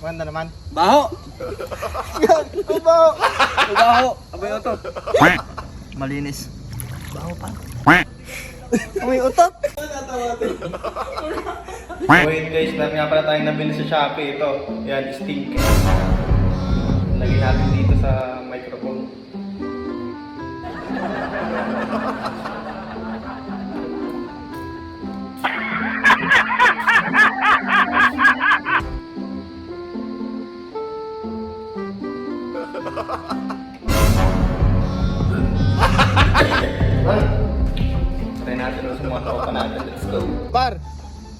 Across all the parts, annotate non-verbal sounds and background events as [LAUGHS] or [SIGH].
Maganda naman. Baho! [LAUGHS] Ang baho! Baho! Abay ito. Malinis. Baho pa. May utot. Wait guys, meron nga pala tayong nabili sa Shopee. Ito, yan, stink. Lagyan natin dito sa Par!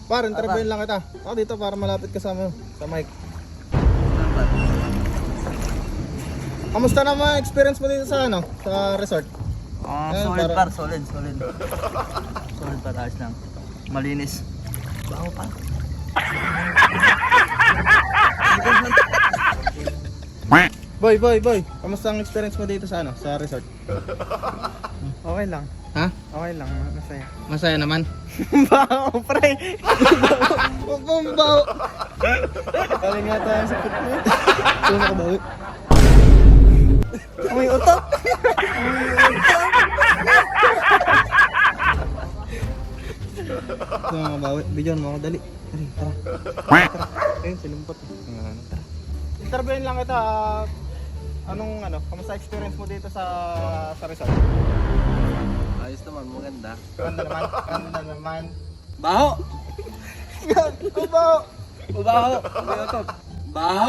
Par, interviewin lang kita. Ako dito para malapit ka sa, ano, sa mic. Kamusta naman experience mo dito sa ano? Sa resort? Ah, Ayun, solid para- par, solid, solid. Solid par, ayos lang. Malinis. Baho pa. Boy, boy, boy. Kamusta ang experience mo dito sa ano? Sa resort? Okay lang. Ha? Okay lang. Masaya. Masaya naman. Bao, pre! Huwag mong baho. Kali nga tayo sa pit mo. Sino ka baho? May utot! Sino ka baho? Bigyan mo ako dali. Dali, tara. Tara. Ayun, silumpot. Ano, Tara. Interviewin lang kita. ah, anong ano? Kamusta experience mo dito sa sa resort? Ayos naman, maganda. Ganda naman. Ganda naman. Baho! Ang baho. Baho! Abay ito. Baho!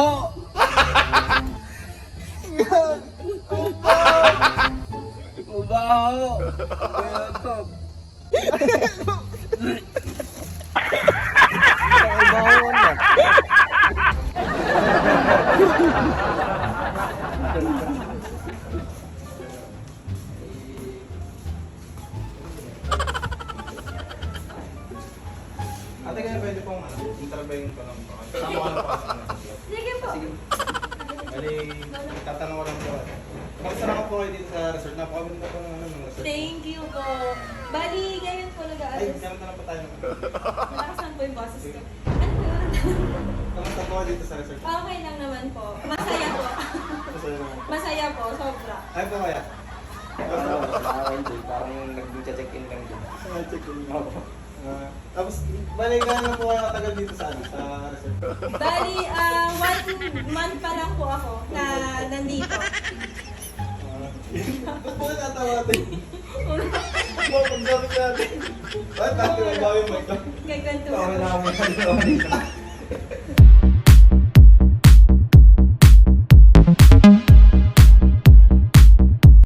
Baho! Abay ito. Ang Ate kaya pwede pong ano, interviewin ko lang po. Tama ko lang po. Sige po. Bali, tatanong ko lang po. Kamusta naman po kayo dito sa resort? Napakaganda po ng ano ng resort. Thank you po. Bali, ngayon po Ay, nag-aalis. ganun na lang po tayo. Malakas lang po yung boses ko. Ano po yun? Kamusta po kayo dito sa resort? okay lang naman po. Masaya po. Masaya naman. Masaya po, sobra. Ay po kaya? Parang nag-check-in lang din. Ah, check in. Ah, tapos, bali gano'n po kayo katagal dito sa ano, sa resort? Bali, ah, one month pa lang po ako na nandito. Ba't po natatawa natin? Ba't po pagsabi natin? Ba't natin ang gawin mo ito? Kagwento Tawa na ako.